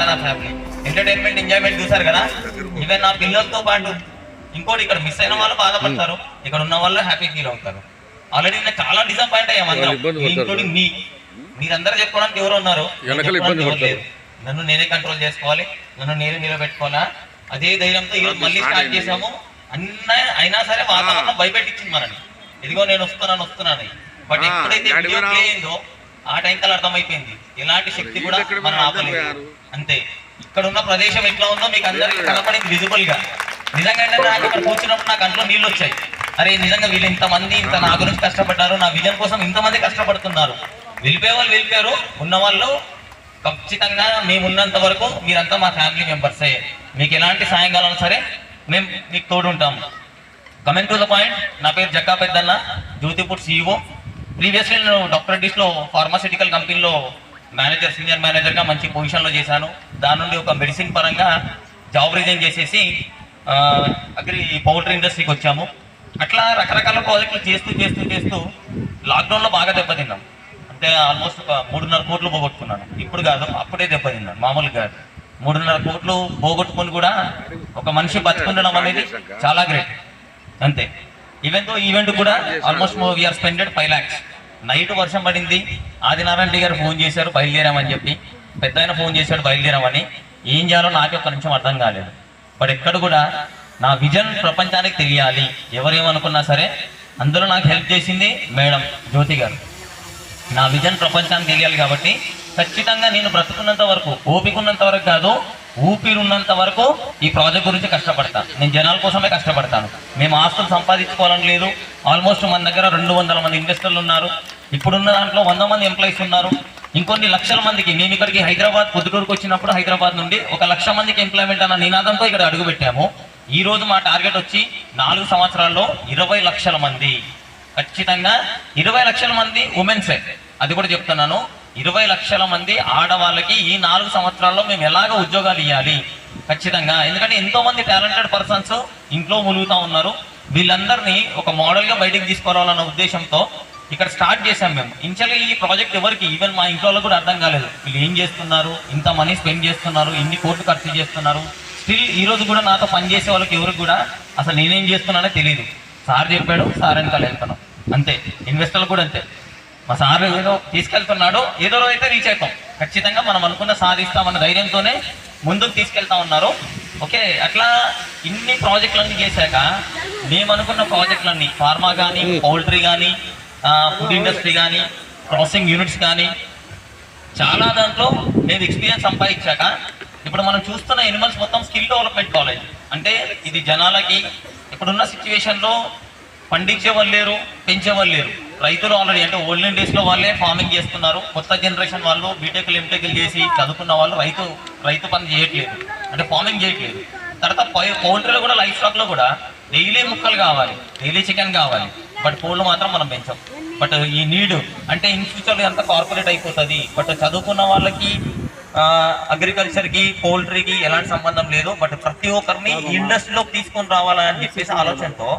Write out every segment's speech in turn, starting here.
నా family. Entertainment enjoyment చూసారు కదా? ఈవెన్ నా పిల్లలతో పాటు ఇంకోటి ఇక్కడ మిస్ అయిన వాళ్ళు బాధపడతారు. ఇక్కడ ఉన్న వాళ్ళు హ్యాపీ ఫీల్ అవుతారు. ఆల్రెడీ నేను చాలా డిసప్పాయింట్ అయ్యాం అందరం. వాళ్ళు ఇబ్బంది పడతారు. ఇంక్లూడింగ్ మీ మీరందరూ చెప్పుకోవడానికి ఎవరు ఉన్నారు. నన్ను నేనే కంట్రోల్ చేసుకోవాలి. నన్ను నేనే నిలబెట్టుకోవాలా? అదే ధైర్యంతో ఈరోజు మళ్ళీ స్టార్ట్ చేసాము అన్న అయినా సరే వాతావరణం భయపెట్టించింది మనని ఇదిగో నేను వస్తున్నాను వస్తున్నాను బట్ ఎప్పుడైతే డాడీ వీడియో వినా? ప్లే అయిందో ఆ టైం కల్లా అర్థమైపోయింది. ఎలాంటి శక్తి కూడా మనం ఆపలేదు. అంతే. ఇక్కడ ఉన్న ప్రదేశం ఎట్లా ఉందో మీకు అందరికి కనపడింది విజిబుల్గా. నిజంగా అంటే నాకు ఇక్కడ కూర్చున్నప్పుడు నా కంట్లో నీళ్ళు వచ్చాయి అరే నిజంగా వీళ్ళు ఇంతమంది ఇంత నా గురించి కష్టపడ్డారు నా విజన్ కోసం ఇంతమంది కష్టపడుతున్నారు. వెళ్ళిపోయే వాళ్ళు వెళ్ళిపోయారు. ఉన్న వాళ్ళు ఖచ్చితంగా మేము ఉన్నంత వరకు మీరంతా మా ఫ్యామిలీ మెంబర్సే మీకు ఎలాంటి సాయం కావాలన్నా సరే మేము మీకు తోడు ఉంటాము కమింగ్ టు ద పాయింట్ నా పేరు జక్కా పెద్దన్న జ్యోతిపూర్ సిఇఓ ప్రీవియస్లీ నేను డాక్టర్ డిస్లో ఫార్మాసిటికల్ కంపెనీలో మేనేజర్ సీనియర్ మేనేజర్గా మంచి పొజిషన్లో చేశాను. దాని నుండి ఒక మెడిసిన్ పరంగా జాబ్ రిజైన్ చేసేసి అగ్రి పౌల్ట్రీ ఇండస్ట్రీకి వచ్చాము. అట్లా రకరకాల ప్రాజెక్టులు చేస్తూ చేస్తూ చేస్తూ లాక్డౌన్లో బాగా దెబ్బతిన్నాం. అంటే ఆల్మోస్ట్ ఒక మూడున్నర కోట్లు పోగొట్టుకున్నాను. ఇప్పుడు కాదు అప్పుడే దెబ్బతిన్నాను మామూలుగా మూడున్నర కోట్లు పోగొట్టుకుని కూడా ఒక మనిషి బతుకుండడం అనేది చాలా గ్రేట్. అంతే. ఈవెన్తో ఈవెంట్ కూడా almost we are spended five lakhs night వర్షం పడింది. ఆదినారాయణ రెడ్డి గారు ఫోన్ చేశారు బయలుదేరామని చెప్పి. పెద్ద ఆయన ఫోన్ చేశాడు బయలుదేరామని. ఏం చేయాలో నాకు ఒక్క నిమిషం అర్థం కాలేదు. బట్ ఎక్కడ కూడా నా విజన్ ప్రపంచానికి తెలియాలి. ఎవరేమనుకున్నా సరే అందులో నాకు హెల్ప్ చేసింది మేడం జ్యోతి గారు. నా విజన్ ప్రపంచానికి తెలియాలి కాబట్టి ఖచ్చితంగా నేను బ్రతుకున్నంత వరకు ఓపికన్నంత వరకు కాదు ఊపిరి ఉన్నంత వరకు ఈ ప్రాజెక్ట్ గురించి కష్టపడతాను నేను జనాల కోసమే కష్టపడతాను. మేము ఆస్తులు సంపాదించుకోవాలని లేదు. ఆల్మోస్ట్ మన దగ్గర రెండు వందల మంది ఇన్వెస్టర్లు ఉన్నారు. ఇప్పుడున్న దాంట్లో వంద మంది ఎంప్లాయీస్ ఉన్నారు. ఇంకొన్ని లక్షల మందికి మేము ఇక్కడికి హైదరాబాద్ పొద్దుటూరుకు వచ్చినప్పుడు హైదరాబాద్ నుండి ఒక లక్ష మందికి ఎంప్లాయ్మెంట్ అన్న నినాదంతో ఇక్కడ అడుగుపెట్టాము. ఈ రోజు మా టార్గెట్ వచ్చి నాలుగు సంవత్సరాల్లో ఇరవై లక్షల మంది. ఖచ్చితంగా ఇరవై లక్షల మంది ఉమెన్సే. అది కూడా చెప్తున్నాను. ఇరవై లక్షల మంది ఆడవాళ్ళకి ఈ నాలుగు సంవత్సరాల్లో మేము ఎలాగ ఉద్యోగాలు ఇవ్వాలి ఖచ్చితంగా. ఎందుకంటే ఎంతో మంది టాలెంటెడ్ పర్సన్స్ ఇంట్లో ములుగుతా ఉన్నారు. వీళ్ళందరినీ ఒక మోడల్గా బయటికి తీసుకురావాలన్న ఉద్దేశంతో ఇక్కడ స్టార్ట్ చేసాం మేము. ఇన్షియల్గా ఈ ప్రాజెక్ట్ ఎవరికి? ఈవెన్ మా ఇంట్లో వాళ్ళకి కూడా అర్థం కాలేదు. వీళ్ళు ఏం చేస్తున్నారు? ఇంత మనీ స్పెండ్ చేస్తున్నారు? ఇన్ని కోట్లు ఖర్చు చేస్తున్నారు? స్టిల్ ఈ రోజు కూడా నాతో పనిచేసే వాళ్ళకి ఎవరికి కూడా అసలు నేనేం చేస్తున్నానో తెలియదు సార్ చెప్పాడు సార్ వెనకాల వెళ్తున్నాం. అంతే. ఇన్వెస్టర్లు కూడా అంతే. మా సార్ ఏదో తీసుకెళ్తున్నాడు ఏదో రోజు అయితే రీచ్ అవుతాం. ఖచ్చితంగా మనం అనుకున్న సాధిస్తామన్న ధైర్యంతోనే ముందుకు తీసుకెళ్తా ఉన్నారు. ఓకే అట్లా ఇన్ని ప్రాజెక్టులన్నీ చేశాక మేము అనుకున్న ప్రాజెక్టులన్నీ ఫార్మా కానీ పౌల్ట్రీ కానీ ఫుడ్ ఇండస్ట్రీ కానీ ప్రాసెసింగ్ యూనిట్స్ కానీ చాలా దాంట్లో మేము ఎక్స్పీరియన్స్ సంపాదించాక ఇప్పుడు మనం చూస్తున్న ఎనిమల్స్ మొత్తం స్కిల్ డెవలప్మెంట్ కాలేజ్ అంటే ఇది జనాలకి ఇప్పుడున్న సిచ్యువేషన్లో పండించేవాళ్ళు లేరు పెంచేవాళ్ళు లేరు. రైతులు ఆల్రెడీ అంటే ఓల్డెన్ డేస్లో వాళ్ళే ఫార్మింగ్ చేస్తున్నారు. కొత్త జనరేషన్ వాళ్ళు బీటెక్లు ఎంటెక్లు చేసి చదువుకున్న వాళ్ళు రైతు రైతు పని చేయట్లేదు. అంటే ఫార్మింగ్ చేయట్లేదు. తర్వాత పౌల్ట్రీలో కూడా లైఫ్ స్టాక్లో కూడా డైలీ ముక్కలు కావాలి డైలీ చికెన్ కావాలి. బట్ కోళ్ళు మాత్రం మనం పెంచాం. బట్ ఈ నీడ్ అంటే ఇన్ ఫ్యూచర్ అంతా కార్పొరేట్ అయిపోతుంది. బట్ చదువుకున్న వాళ్ళకి అగ్రికల్చర్కి పౌల్ట్రీకి ఎలాంటి సంబంధం లేదు. బట్ ప్రతి ఒక్కరిని ఇండస్ట్రీలోకి తీసుకొని రావాలని చెప్పేసి ఆలోచనతో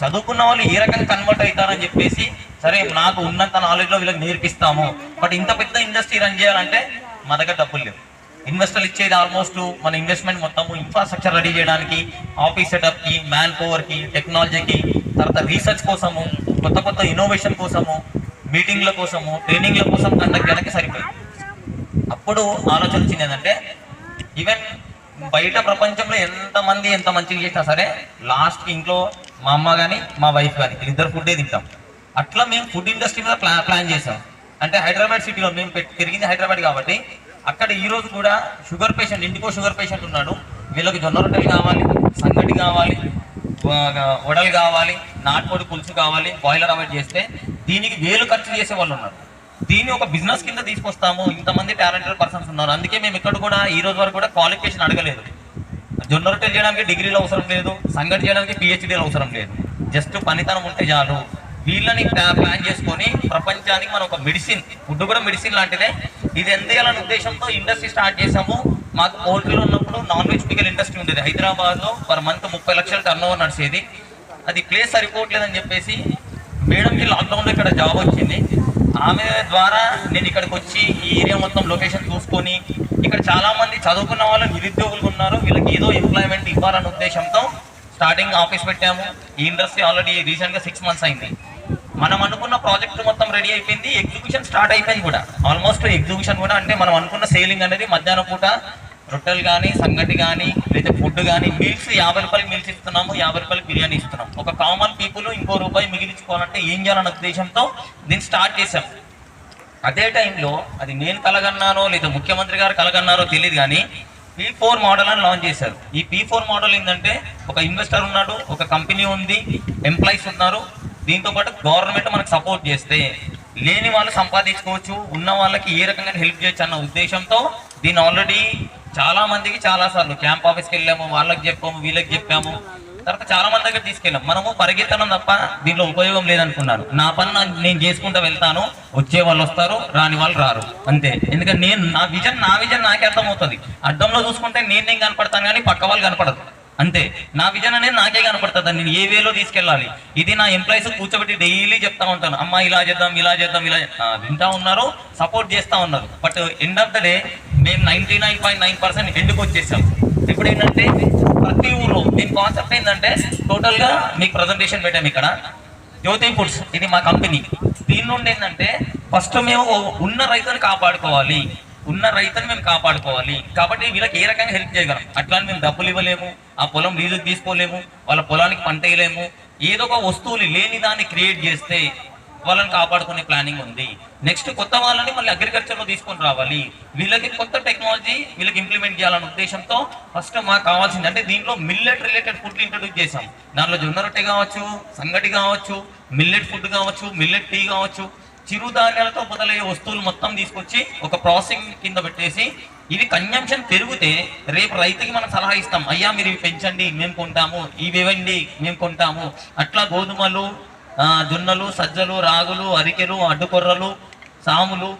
చదువుకున్న వాళ్ళు ఏ రకంగా కన్వర్ట్ అవుతారని చెప్పేసి సరే నాకు ఉన్నంత నాలెడ్జ్లో వీళ్ళకి నేర్పిస్తాము. బట్ ఇంత పెద్ద ఇండస్ట్రీ రన్ చేయాలంటే మా దగ్గర డబ్బులు లేవు. ఇన్వెస్టర్లు ఇచ్చేది ఆల్మోస్ట్ మన ఇన్వెస్ట్మెంట్ మొత్తం ఇన్ఫ్రాస్ట్రక్చర్ రెడీ చేయడానికి ఆఫీస్ సెటప్కి మ్యాన్ పవర్కి టెక్నాలజీకి తర్వాత రీసెర్చ్ కోసము కొత్త కొత్త ఇన్నోవేషన్ కోసము మీటింగ్ల కోసము ట్రైనింగ్ల కోసం కండక్ట్ చేయడానికి సరిపోయింది. అప్పుడు ఆలోచన వచ్చింది ఏంటంటే ఈవెన్ బయట ప్రపంచంలో ఎంతమంది ఎంత మంచిగా చేసినా సరే లాస్ట్ ఇంట్లో మా అమ్మ కానీ మా వైఫ్ కానీ ఇద్దరు ఫుడ్డే తింటాం. అట్లా మేము ఫుడ్ ఇండస్ట్రీ మీద ప్లా ప్లాన్ చేసాం అంటే హైదరాబాద్ సిటీలో మేము పెరిగింది హైదరాబాద్ కాబట్టి అక్కడ ఈ రోజు కూడా షుగర్ పేషెంట్ ఇంటికో షుగర్ పేషెంట్ ఉన్నాడు. వీళ్ళకి జొన్న రొట్టెలు కావాలి సంగటి కావాలి వడలు కావాలి నాటుకోడి పులుసు కావాలి బాయిలర్ అవాయిడ్ చేస్తే దీనికి వేలు ఖర్చు చేసే వాళ్ళు ఉన్నారు. దీన్ని ఒక బిజినెస్ కింద తీసుకొస్తాము. ఇంతమంది టాలెంటెడ్ పర్సన్స్ ఉన్నారు. అందుకే మేము ఇక్కడ కూడా ఈ రోజు వరకు కూడా క్వాలిఫికేషన్ అడగలేదు. జొన్న రొట్టెలు చేయడానికి డిగ్రీలు అవసరం లేదు సంగటి చేయడానికి పిహెచ్డీలు అవసరం లేదు. జస్ట్ పనితనం ఉంటే చాలు. వీళ్ళని ప్లాన్ చేసుకొని ప్రపంచానికి మనం ఒక మెడిసిన్ ఫుడ్ కూడా మెడిసిన్ లాంటిదే. ఇది ఎంత ఉద్దేశంతో ఇండస్ట్రీ స్టార్ట్ చేసాము మాకు పోల్ట్రీలో ఉన్నప్పుడు నాన్ వెజ్ పికల్ ఇండస్ట్రీ ఉండేది. హైదరాబాద్లో పర్ మంత్ ముప్పై లక్షల టర్న్ ఓవర్ నడిచేది. అది ప్లేస్ సరిపోవట్లేదని చెప్పేసి మేడంకి లాక్డౌన్లో ఇక్కడ జాబ్ వచ్చింది. ఆమె ద్వారా నేను ఇక్కడికి వచ్చి ఈ ఏరియా మొత్తం లొకేషన్ చూసుకొని ఇక్కడ చాలామంది చదువుకున్న వాళ్ళు నిరుద్యోగులు ఉన్నారు. వీళ్ళకి ఏదో ఎంప్లాయ్మెంట్ ఇవ్వాలనే ఉద్దేశంతో స్టార్టింగ్ ఆఫీస్ పెట్టాము. ఈ ఇండస్ట్రీ ఆల్రెడీ రీసెంట్గా సిక్స్ మంత్స్ అయింది. మనం అనుకున్న ప్రాజెక్ట్ మొత్తం రెడీ అయిపోయింది. ఎగ్జిబిషన్ స్టార్ట్ అయిపోయింది కూడా. ఆల్మోస్ట్ ఎగ్జిబిషన్ కూడా అంటే మనం అనుకున్న సేలింగ్ అనేది మధ్యాహ్నం పూట రొట్టెలు కానీ సంగటి కానీ లేదా ఫుడ్ కానీ మీల్స్ యాభై రూపాయలు మీల్స్ ఇస్తున్నాము యాభై రూపాయలు బిర్యానీ ఇస్తున్నాం ఒక కామన్ పీపుల్ ఇంకో రూపాయి మిగిలించుకోవాలంటే ఏం చేయాలన్న ఉద్దేశంతో దీన్ని స్టార్ట్ చేశాం అదే టైంలో అది నేను కలగన్నానో లేదా ముఖ్యమంత్రి గారు కలగన్నారో తెలియదు కానీ పీ ఫోర్ మోడల్ అని లాంచ్ చేశారు. ఈ పీ ఫోర్ మోడల్ ఏంటంటే ఒక ఇన్వెస్టర్ ఉన్నాడు ఒక కంపెనీ ఉంది ఎంప్లాయీస్ ఉన్నారు. దీంతో పాటు గవర్నమెంట్ మనకు సపోర్ట్ చేస్తే లేని వాళ్ళు సంపాదించుకోవచ్చు ఉన్న వాళ్ళకి ఏ రకంగా హెల్ప్ చేయొచ్చు అన్న ఉద్దేశంతో దీన్ని ఆల్రెడీ చాలా మందికి చాలా సార్లు క్యాంప్ ఆఫీస్కి వెళ్ళాము వాళ్ళకి చెప్పాము వీళ్ళకి చెప్పాము. తర్వాత చాలా మంది దగ్గర తీసుకెళ్ళాం. మనము పరిగెత్తడం తప్ప దీనిలో ఉపయోగం లేదనుకున్నారు నా పని నేను చేసుకుంటూ వెళ్తాను వచ్చే వాళ్ళు వస్తారు రాని వాళ్ళు రారు. అంతే. ఎందుకంటే నేను నా విజన్ నా విజన్ నాకే అర్థమవుతుంది. అర్థంలో చూసుకుంటే నేను నేను కనపడతాను కానీ పక్క వాళ్ళు కనపడదు అంతే. నా విజన్ అనేది నాకే కనపడుతుంది. నేను ఏ వేలో తీసుకెళ్ళాలి? ఇది నా ఎంప్లాయీస్ కూర్చోబెట్టి డైలీ చెప్తా ఉంటాను. అమ్మ ఇలా చేద్దాం ఇలా చేద్దాం ఇలా వింటా ఉన్నారు సపోర్ట్ చేస్తా ఉన్నారు. But end of the day మేము ninety nine point nine percent ఎండుకు వచ్చేసాం. ఇప్పుడు ఏంటంటే ప్రతి ఊర్లో దీని కాన్సెప్ట్ ఏంటంటే టోటల్గా మీకు ప్రజెంటేషన్ పెట్టాము ఇక్కడ. జ్యోతి ఫుడ్స్ ఇది మా కంపెనీ దీని నుండి ఏంటంటే ఫస్ట్ మేము ఉన్న రైతుని కాపాడుకోవాలి. ఉన్న రైతుని మేము కాపాడుకోవాలి. కాబట్టి వీళ్ళకి ఏ రకంగా హెల్ప్ చేయగలం? అట్లా మేము డబ్బులు ఇవ్వలేము ఆ పొలం లీజుకి తీసుకోలేము వాళ్ళ పొలానికి పంట వేయలేము. ఏదో ఒక వస్తువులు లేని దాన్ని క్రియేట్ చేస్తే వాళ్ళని కాపాడుకునే ప్లానింగ్ ఉంది. నెక్స్ట్ కొత్త వాళ్ళని మళ్ళీ అగ్రికల్చర్లో తీసుకొని రావాలి. వీళ్ళకి కొత్త టెక్నాలజీ వీళ్ళకి ఇంప్లిమెంట్ చేయాలనే ఉద్దేశంతో ఫస్ట్ మాకు కావాల్సింది అంటే దీంట్లో మిల్లెట్ రిలేటెడ్ ఫుడ్ ఇంట్రొడ్యూస్ చేసాం దానిలో జొన్న రొట్టె కావచ్చు సంగటి కావచ్చు మిల్లెట్ ఫుడ్ కావచ్చు మిల్లెట్ టీ కావచ్చు చిరుధాన్యాలతో మొదలయ్యే వస్తువులు మొత్తం తీసుకొచ్చి ఒక ప్రాసెసింగ్ కింద పెట్టేసి ఇవి కన్జంప్షన్ పెరిగితే రేపు రైతుకి మనం సలహా ఇస్తాం అయ్యా మీరు ఇవి పెంచండి మేము కొంటాము ఇవి ఇవ్వండి మేము కొంటాము. అట్లా గోధుమలు జొన్నలు సజ్జలు రాగులు అరికెలు అడ్డుకొర్రలు సాములు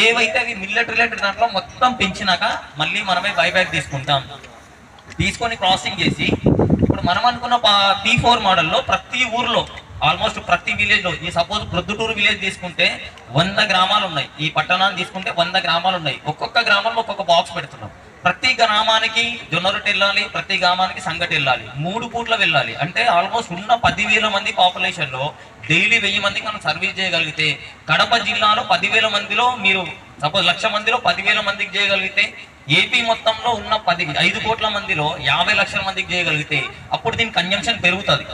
ఏవైతే అవి మిల్లెట్ రిలేటెడ్ దాంట్లో మొత్తం పెంచినాక మళ్ళీ మనమే బైబ్యాక్ తీసుకుంటాం. తీసుకొని క్రాసింగ్ చేసి ఇప్పుడు మనం అనుకున్న పీ ఫోర్ మోడల్లో ప్రతి ఊర్లో ఆల్మోస్ట్ ప్రతి విలేజ్లో ఈ సపోజ్ ప్రొద్దుటూరు విలేజ్ తీసుకుంటే వంద గ్రామాలు ఉన్నాయి. ఈ పట్టణాన్ని తీసుకుంటే వంద గ్రామాలు ఉన్నాయి. ఒక్కొక్క గ్రామంలో ఒక్కొక్క బాక్స్ పెడుతున్నాం. ప్రతి గ్రామానికి జొన్న రొట్టె వెళ్ళాలి ప్రతి గ్రామానికి సంగటి వెళ్ళాలి మూడు పూట్ల వెళ్ళాలి. అంటే ఆల్మోస్ట్ ఉన్న పదివేల మంది పాపులేషన్లో డైలీ వెయ్యి మందికి మనం సర్వీస్ చేయగలిగితే కడప జిల్లాలో పదివేల మందిలో మీరు సపోజ్ లక్ష మందిలో పదివేల మందికి చేయగలిగితే ఏపీ మొత్తంలో ఉన్న పది ఐదు కోట్ల మందిలో యాభై లక్షల మందికి చేయగలిగితే అప్పుడు దీని కన్జంప్షన్ పెరుగుతుంది.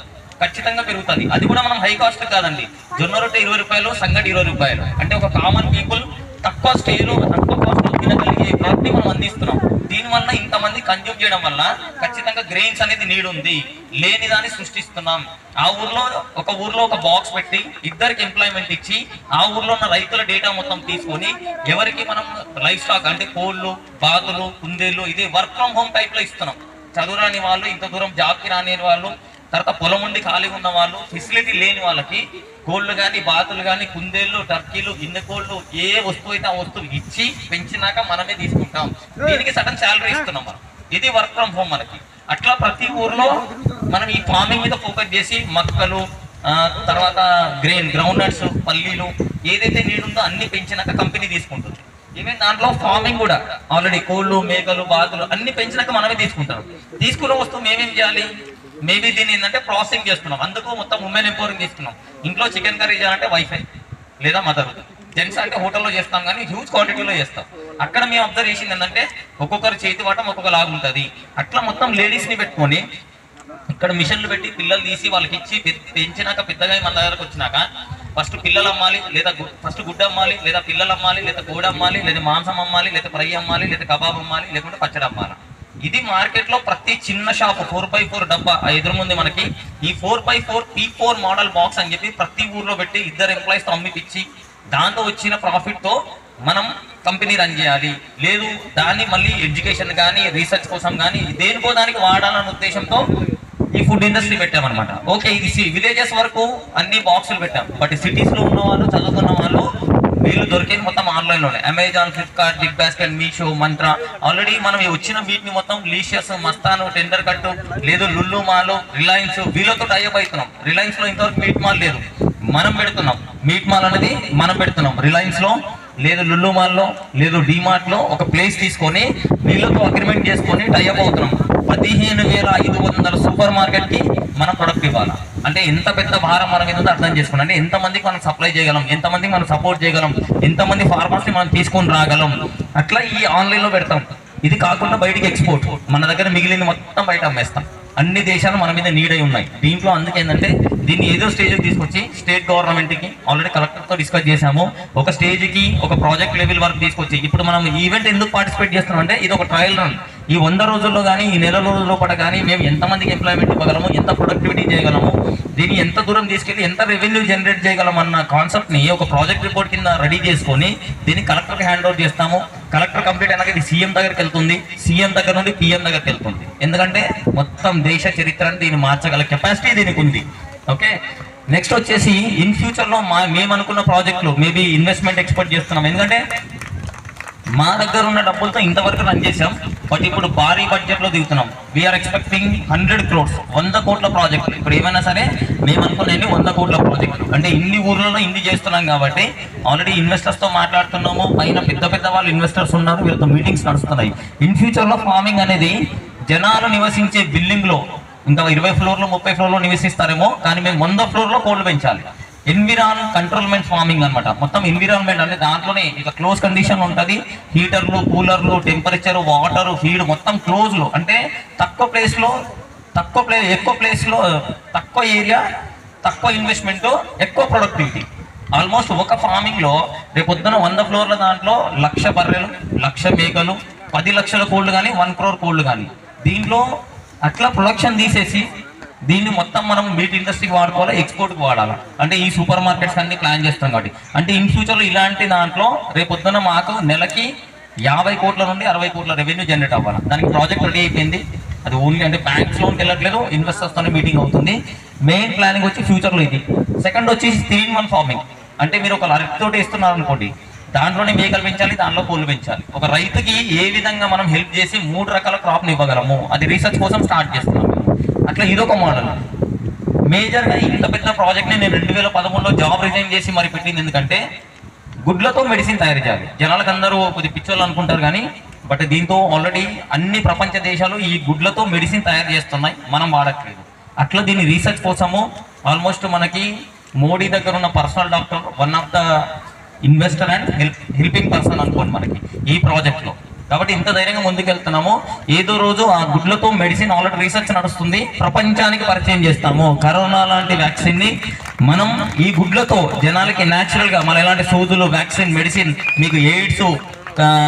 ఖచ్చితంగా పెరుగుతుంది. అది కూడా మనం హై కాస్ట్ కాదండి. జొన్న రొట్టె ఇరవై రూపాయలు సంగటి ఇరవై రూపాయలు. అంటే ఒక కామన్ పీపుల్ తక్కువ స్టేజ్ తక్కువ కాస్ట్ తినగలిగే ప్రాప్తి మనం అందిస్తున్నాం. దీనివల్ల ఇంతమంది కన్జ్యూమ్ చేయడం వల్ల ఖచ్చితంగా గ్రెయిన్స్ అనేది నీడ్ ఉంది. లేని దాన్ని సృష్టిస్తున్నాం. ఆ ఊర్లో ఒక ఊర్లో ఒక బాక్స్ పెట్టి ఇద్దరికి ఎంప్లాయ్మెంట్ ఇచ్చి ఆ ఊర్లో ఉన్న రైతుల డేటా మొత్తం తీసుకొని ఎవరికి మనం లైఫ్ స్టాక్ అంటే కోళ్ళు బాతులు కుందేళ్ళు ఇది వర్క్ ఫ్రమ్ హోమ్ టైప్లో ఇస్తున్నాం. చదువురాని వాళ్ళు ఇంత దూరం జాబ్కి రాని వాళ్ళు తర్వాత పొలం ఉండి ఖాళీగా ఉన్న వాళ్ళు ఫెసిలిటీ లేని వాళ్ళకి కోళ్ళు కానీ బాతులు కానీ కుందేళ్ళు టర్కీలు గిన్నె కోళ్ళు ఏ వస్తువు అయితే ఆ వస్తువు ఇచ్చి పెంచినాక మనమే తీసుకుంటాం. దీనికి సడన్ శాలరీ ఇస్తున్నాం మనం. ఇది వర్క్ ఫ్రమ్ హోమ్ మనకి. అట్లా ప్రతి ఊర్లో మనం ఈ ఫార్మింగ్ మీద ఫోకస్ చేసి మక్కలు తర్వాత గ్రెయిన్ గ్రౌండ్ నట్స్ పల్లీలు ఏదైతే నీడు ఉందో అన్ని పెంచినాక కంపెనీ తీసుకుంటుంది. ఈవెన్ దాంట్లో ఫార్మింగ్ కూడా ఆల్రెడీ కోళ్ళు మేకలు బాతులు అన్ని పెంచినాక మనమే తీసుకుంటాం. తీసుకున్న వస్తువు మేమేం చేయాలి? మేబీ దీన్ని ఏంటంటే ప్రాసెసింగ్ చేస్తున్నాం. అందుకు మొత్తం ఉమెన్ ఎంపవరింగ్ తీసుకున్నాం. ఇంట్లో చికెన్ కర్రీ చేయాలంటే వైఫై లేదా మదర్ జెంట్స్ అంటే హోటల్లో చేస్తాం కానీ హ్యూజ్ క్వాంటిటీలో చేస్తాం. అక్కడ మేము అబ్జర్వ్ చేసింది ఏంటంటే ఒక్కొక్కరు చేతి వాటం ఒక్కొక్క లాగా ఉంటుంది. అట్లా మొత్తం లేడీస్ని పెట్టుకొని ఇక్కడ మిషన్లు పెట్టి పిల్లలు తీసి వాళ్ళకి ఇచ్చి పెంచినాక పెద్దగా మన దగ్గరకు వచ్చినాక ఫస్ట్ పిల్లలు అమ్మాలి లేదా ఫస్ట్ గుడ్డ అమ్మాలి లేదా పిల్లలు అమ్మాలి లేదా గోడ అమ్మాలి లేదా మాంసం అమ్మాలి లేదా ఫ్రై అమ్మాలి లేదా కబాబ్ అమ్మాలి లేకుంటే పచ్చడి అమ్మాలి. ఇది మార్కెట్లో ప్రతి చిన్న షాప్ ఫోర్ బై ఫోర్ డబ్బా ఎదురు ఎదురుముంది మనకి ఈ four by four P four model box అని చెప్పి ప్రతి ఊర్లో పెట్టి ఇద్దరు ఎంప్లాయీస్తో అమ్మిపిచ్చి దాంతో వచ్చిన ప్రాఫిట్తో మనం కంపెనీ రన్ చేయాలి. లేదు దాన్ని మళ్ళీ ఎడ్యుకేషన్ కానీ రీసెర్చ్ కోసం కానీ దేనికో దానికి వాడాలన్న ఉద్దేశంతో ఈ ఫుడ్ ఇండస్ట్రీ పెట్టామన్నమాట. ఓకే ఇది విలేజెస్ వరకు అన్ని బాక్సులు పెట్టాం. బట్ సిటీస్లో ఉన్న వాళ్ళు చదువుకున్న వాళ్ళు వీళ్ళు దొరికేది మొత్తం ఆన్లైన్లోనే. Amazon Flipkart big basket Meesho Myntra already మనం వచ్చిన వీటిని మొత్తం లీషియస్ మస్తాను టెండర్ కట్టు లేదు లుల్లు మాల్ రిలయన్స్ వీళ్ళతో టైప్ అవుతున్నాం. రిలయన్స్లో ఇంతవరకు మీట్ మాల్ లేదు. మనం పెడుతున్నాం. మీట్ మాల్ అనేది మనం పెడుతున్నాం. రిలయన్స్లో లేదు లుల్లు మాల్లో లేదు డిమార్ట్లో ఒక ప్లేస్ తీసుకొని వీళ్ళతో అగ్రిమెంట్ చేసుకొని టైఅప్ అవుతున్నాం. పదిహేను వేల ఐదు వందల సూపర్ మార్కెట్కి మనం ప్రొడక్ట్ ఇవ్వాలి? అంటే ఎంత పెద్ద భారం మన మీద ఉందో అర్థం చేసుకోండి అంటే ఎంతమందికి మనం సప్లై చేయగలం? ఎంతమందికి మనం సపోర్ట్ చేయగలం? ఎంతమంది ఫార్మర్స్ని మనం తీసుకొని రాగలం? అట్లా ఈ ఆన్లైన్లో పెడతాం. ఇది కాకుండా బయటికి ఎక్స్పోర్ట్ మన దగ్గర మిగిలింది మొత్తం బయట అమ్మేస్తాం. అన్ని దేశాలు మన మీద నీడ్ అయి ఉన్నాయి. దీంట్లో అందుకేంటంటే దీన్ని ఏదో స్టేజ్ తీసుకొచ్చి స్టేట్ గవర్నమెంట్కి ఆల్రెడీ కలెక్టర్తో డిస్కస్ చేశాము. ఒక స్టేజ్కి ఒక ప్రాజెక్ట్ లెవెల్ వరకు తీసుకొచ్చి ఇప్పుడు మనం ఈవెంట్ ఎందుకు పార్టిసిపేట్ చేస్తున్నాం అంటే ఇది ఒక ట్రయల్ రన్ ఈ వంద రోజుల్లో కానీ ఈ నెల రోజుల్లో కూడా కానీ మేము ఎంతమందికి ఎంప్లాయ్మెంట్ ఇవ్వగలము ఎంత ప్రొడక్టివిటీ చేయగలము దీన్ని ఎంత దూరం తీసుకెళ్ళి ఎంత రెవెన్యూ జనరేట్ చేయగలం అన్న కాన్సెప్ట్ని ఒక ప్రాజెక్ట్ రిపోర్ట్ కింద రెడీ చేసుకొని దీన్ని కలెక్టర్కి హ్యాండ్ ఓవర్ చేస్తాము. కలెక్టర్ కంప్లీట్ అయినాక ఇది సీఎం దగ్గరికి వెళ్తుంది. సీఎం దగ్గర నుండి పిఎం దగ్గరికి వెళ్తుంది. ఎందుకంటే మొత్తం దేశ చరిత్రను దీన్ని మార్చగల కెపాసిటీ దీనికి ఉంది. ఓకే? నెక్స్ట్ వచ్చేసి ఇన్ ఫ్యూచర్లో మా మేము అనుకున్న ప్రాజెక్టులు మేబీ ఇన్వెస్ట్మెంట్ ఎక్స్పెక్ట్ చేస్తున్నాం. ఎందుకంటే మా దగ్గర ఉన్న డబ్బులతో ఇంతవరకు రన్ చేసాం బట్ ఇప్పుడు భారీ బడ్జెట్లో దిగుతున్నాం. వీఆర్ ఎక్స్పెక్టింగ్ హండ్రెడ్ క్రోడ్స్ వంద కోట్ల ప్రాజెక్ట్ ఇప్పుడు ఏమైనా సరే మేము అనుకునేది వంద కోట్ల ప్రాజెక్ట్ అంటే ఇన్ని ఊర్లలో ఇన్ని చేస్తున్నాం కాబట్టి ఆల్రెడీ ఇన్వెస్టర్స్తో మాట్లాడుతున్నాము. పైన పెద్ద పెద్ద వాళ్ళు ఇన్వెస్టర్స్ ఉన్నారు. వీళ్ళతో మీటింగ్స్ నడుస్తున్నాయి. ఇన్ ఫ్యూచర్లో ఫార్మింగ్ అనేది జనాలు నివసించే బిల్డింగ్లో ఇంకా ఇరవై ఫ్లోర్లు ముప్పై ఫ్లోర్లో నివసిస్తారేమో కానీ మేము వంద ఫ్లోర్లో కోళ్ళు పెంచాలి. ఎన్విరాన్ కంట్రోల్మెంట్ ఫార్మింగ్ అన్నమాట. మొత్తం ఎన్విరాన్మెంట్ అంటే దాంట్లోనే ఇక క్లోజ్ కండిషన్ ఉంటుంది. హీటర్లు కూలర్లు టెంపరేచర్ వాటర్ ఫీడ్ మొత్తం క్లోజ్లో అంటే తక్కువ ప్లేస్లో తక్కువ ప్లే ఎక్కువ ప్లేస్లో తక్కువ ఏరియా తక్కువ ఇన్వెస్ట్మెంట్ ఎక్కువ ప్రొడక్టివిటీ ఆల్మోస్ట్ ఒక ఫార్మింగ్లో రేపొద్దున వంద ఫ్లోర్ల దాంట్లో లక్ష బర్రెలు లక్ష మేకలు పది లక్షల కోళ్ళు కానీ వన్ క్రోర్ కోళ్ళు కానీ దీంట్లో అట్లా ప్రొడక్షన్ తీసేసి దీన్ని మొత్తం మనం మీట్ ఇండస్ట్రీకి వాడుకోవాలా ఎక్స్పోర్ట్కి వాడాలా? అంటే ఈ సూపర్ మార్కెట్స్ అన్ని ప్లాన్ చేస్తాం కాబట్టి. అంటే ఇన్ ఫ్యూచర్లో ఇలాంటి దాంట్లో రేపొద్దున మాకు నెలకి యాభై కోట్ల నుండి అరవై కోట్ల రెవెన్యూ జనరేట్ అవ్వాలి? దానికి ప్రాజెక్ట్ రెడీ అయిపోయింది. అది ఓన్లీ అంటే బ్యాంక్స్ లోన్కి వెళ్ళట్లేదు ఇన్వెస్టర్స్తోనే మీటింగ్ అవుతుంది. మెయిన్ ప్లానింగ్ వచ్చి ఫ్యూచర్లో ఇది. సెకండ్ వచ్చి త్రీ ఇన్ వన్ ఫార్మింగ్ అంటే మీరు ఒక అరటి తోటి ఇస్తున్నారు అనుకోండి దాంట్లోనే మేకలు పెంచాలి దాంట్లో పూలు పెంచాలి. ఒక రైతుకి ఏ విధంగా మనం హెల్ప్ చేసి మూడు రకాల క్రాప్ని ఇవ్వగలము? అది రీసెర్చ్ కోసం స్టార్ట్ చేస్తున్నాం. అట్లా ఇదొక మోడల్. మేజర్గా ఇంత పెద్ద ప్రాజెక్ట్ని నేను రెండు వేల పదమూడులో జాబ్ రిజైన్ చేసి మరి పెట్టింది ఎందుకంటే గుడ్లతో మెడిసిన్ తయారు చేయాలి. జనాలకు అందరూ కొద్ది పిచ్చోళ్ళు అనుకుంటారు కానీ బట్ దీంతో ఆల్రెడీ అన్ని ప్రపంచ దేశాలు ఈ గుడ్లతో మెడిసిన్ తయారు చేస్తున్నాయి. మనం వాడట్లేదు. అట్లా దీని రీసెర్చ్ కోసము ఆల్మోస్ట్ మనకి మోడీ దగ్గర ఉన్న personal doctor one of the investor and help helping person అనుకోండి మనకి ఈ ప్రాజెక్ట్లో. కాబట్టి ఇంత ధైర్యంగా ముందుకెళ్తున్నాము. ఏదో రోజు ఆ గుడ్లతో మెడిసిన్ ఆల్రెడీ రీసెర్చ్ నడుస్తుంది. ప్రపంచానికి పరిచయం చేస్తాము. కరోనా లాంటి వ్యాక్సిన్ని మనం ఈ గుడ్లతో జనాలకి న్యాచురల్గా మన ఎలాంటి సోదులు వ్యాక్సిన్ మెడిసిన్ మీకు ఎయిడ్స్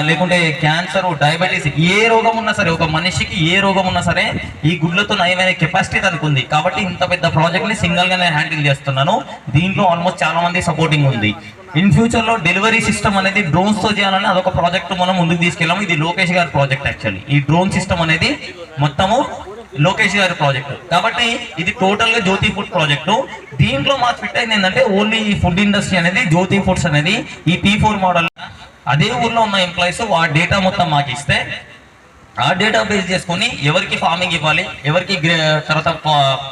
లేకుంటే క్యాన్సర్ డయాబెటీస్ ఏ రోగం ఉన్నా సరే ఒక మనిషికి ఏ రోగం ఉన్నా సరే ఈ గుడ్లతో నయమైన కెపాసిటీ తనకు ఉంది. కాబట్టి ఇంత పెద్ద ప్రాజెక్ట్ని సింగిల్గా నేను హ్యాండిల్ చేస్తున్నాను. దీంట్లో ఆల్మోస్ట్ చాలా మంది సపోర్టింగ్ ఉంది. ఇన్ ఫ్యూచర్లో డెలివరీ సిస్టమ్ అనేది డ్రోన్స్తో చేయాలని అదొక ప్రాజెక్ట్ మనం ముందుకు తీసుకెళ్ళాము. ఇది లోకేష్ గారి ప్రాజెక్ట్ యాక్చువల్లీ ఈ డ్రోన్ సిస్టమ్ అనేది మొత్తము లోకేష్ గారి ప్రాజెక్ట్ కాబట్టి ఇది టోటల్గా జ్యోతి ఫుడ్ ప్రాజెక్ట్ దీంట్లో మాకు ఫిట్ అయింది ఏంటంటే ఓన్లీ ఈ ఫుడ్ ఇండస్ట్రీ అనేది జ్యోతి ఫుడ్స్ అనేది ఈ టీ ఫోర్ మోడల్ అదే ఊర్లో ఉన్న ఎంప్లాయీస్ ఆ డేటా మొత్తం మాకు ఇస్తే ఆ డేటా బేస్ చేసుకొని ఎవరికి ఫార్మింగ్ ఇవ్వాలి ఎవరికి తర్వాత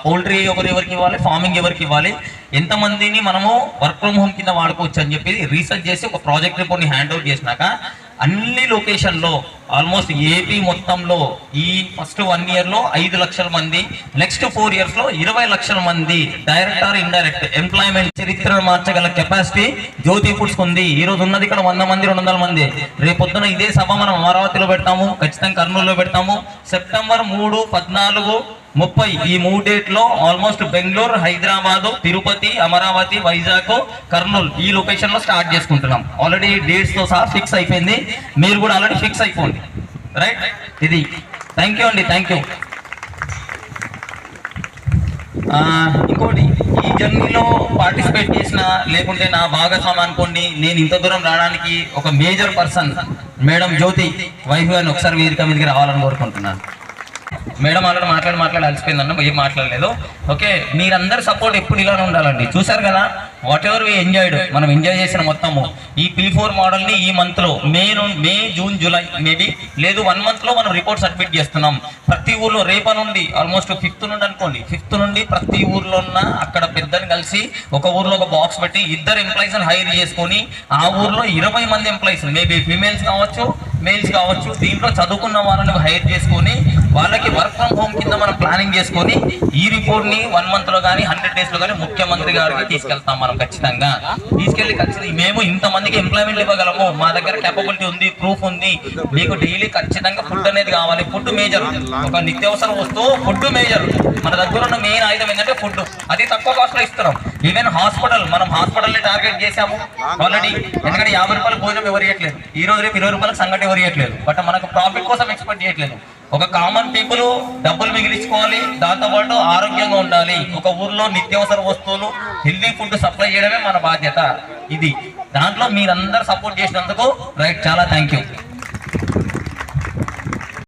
పౌల్ట్రీ ఒకరు ఎవరికి ఇవ్వాలి ఫార్మింగ్ ఎవరికి ఇవ్వాలి ఎంతమందిని మనము వర్క్ ఫ్రమ్ హోమ్ కింద వాడుకోవచ్చు అని చెప్పి రీసెర్చ్ చేసి ఒక ప్రాజెక్ట్ రిపోర్ట్ని హ్యాండ్ అవుట్ చేసినాక అన్ని లొకేషన్లో ఆల్మోస్ట్ ఏపీ మొత్తంలో ఈ ఫస్ట్ వన్ ఇయర్లో ఐదు లక్షల మంది నెక్స్ట్ ఫోర్ ఇయర్స్లో ఇరవై లక్షల మంది డైరెక్ట్ ఆర్ ఇండైరెక్ట్ ఎంప్లాయ్మెంట్ చరిత్రను మార్చగల కెపాసిటీ జ్యోతి ఫుడ్స్ ఉంది. ఈ రోజు ఉన్నది ఇక్కడ వంద మంది రెండు వందల మంది. రేపొద్దున ఇదే సభ మనం అమరావతిలో పెడతాము ఖచ్చితంగా కర్నూలులో పెడతాము. సెప్టెంబర్ మూడు పద్నాలుగు ముప్పై ఈ మూడు డేట్లో ఆల్మోస్ట్ బెంగళూరు హైదరాబాదు తిరుపతి అమరావతి వైజాగ్ కర్నూలు ఈ లొకేషన్లో స్టార్ట్ చేసుకుంటున్నాం. ఆల్రెడీ డేట్స్తో సహా ఫిక్స్ అయిపోయింది. మీరు కూడా ఆల్రెడీ ఫిక్స్ అయిపోండి. రైట్ ఇది. థ్యాంక్ యూ అండి థ్యాంక్ యూ ఇంకోటి ఈ జర్నీలో పార్టిసిపేట్ చేసిన లేకుంటే నా భాగస్వామి అనుకోండి నేను ఇంత దూరం రావడానికి ఒక major person madam Jyothi wife గారిని ఒకసారి వేదిక మీదకి రావాలని కోరుకుంటున్నాను. మేడం ఆల్రెడీ మాట్లాడి మాట్లాడి అలసిపోయిందన్న ఏం మాట్లాడలేదు. ఓకే మీరందరు సపోర్ట్ ఎప్పుడు ఇలానే ఉండాలండి. చూసారు కదా వాట్ ఎవర్ వి ఎంజాయ్డ్ మనం ఎంజాయ్ చేసిన మొత్తము. ఈ పీ ఫోర్ మోడల్ని ఈ మంత్లో మే ను- మే జూన్ జూలై మేబీ లేదు వన్ మంత్లో మనం రిపోర్ట్ సబ్మిట్ చేస్తున్నాం. ప్రతి ఊర్లో రేప నుండి ఆల్మోస్ట్ ఫిఫ్త్ నుండి అనుకోండి ఫిఫ్త్ నుండి ప్రతి ఊర్లో ఉన్న అక్కడ పెద్దని కలిసి ఒక ఊర్లో ఒక బాక్స్ పెట్టి ఇద్దరు ఎంప్లాయీస్ని హైర్ చేసుకొని ఆ ఊర్లో ఇరవై మంది ఎంప్లాయీస్ మేబీ ఫీమేల్స్ కావచ్చు మేల్స్ కావచ్చు దీంట్లో చదువుకున్న వాళ్ళని హైర్ చేసుకొని వాళ్ళకి వర్క్ ఫ్రమ్ హోమ్ కింద మనం ప్లానింగ్ చేసుకొని ఈ రిపోర్ట్ని వన్ మంత్లో కానీ హండ్రెడ్ డేస్లో కానీ ముఖ్యమంత్రి గారికి తీసుకెళ్తాం మనం ఖచ్చితంగా. తీసుకెళ్ళి ఖచ్చితంగా మేము ఇంత మందికి ఎంప్లాయ్మెంట్ ఇవ్వగలము. మా దగ్గర కెపబిలిటీ ఉంది ప్రూఫ్ ఉంది. మీకు డైలీ ఖచ్చితంగా ఫుడ్ అనేది కావాలి. ఫుడ్ మేజర్ ఒక నిత్యావసర వస్తువు ఫుడ్ మేజర్ మన దగ్గర ఉన్న మెయిన్ ఆయుధం ఏంటంటే ఫుడ్ అది తక్కువ కాస్ట్లో ఇస్తున్నాం. ఈవెన్ హాస్పిటల్ మనం హాస్పిటల్ని టార్గెట్ చేసాము ఆల్రెడీ ఎందుకంటే యాభై రూపాయలు భోజనం ఎవరు ఇవ్వట్లేదు ఈ రోజు రేపు ఇరవై రూపాయలకు సంఘటన ఎవరు ఇవ్వట్లేదు బట్ మనకు ప్రాఫిట్ కోసం ఎక్స్పెక్ట్ చేయట్లేదు. ఒక కామన్ పీపుల్ డబ్బులు మిగిలించుకోవాలి దాంతో పాటు ఆరోగ్యంగా ఉండాలి. ఒక ఊర్లో నిత్యావసర వస్తువులు హెల్దీ ఫుడ్ సప్లై చేయడమే మన బాధ్యత. ఇది దాంట్లో మీరందరూ సపోర్ట్ చేసినందుకు రైట్ చాలా థ్యాంక్ యూ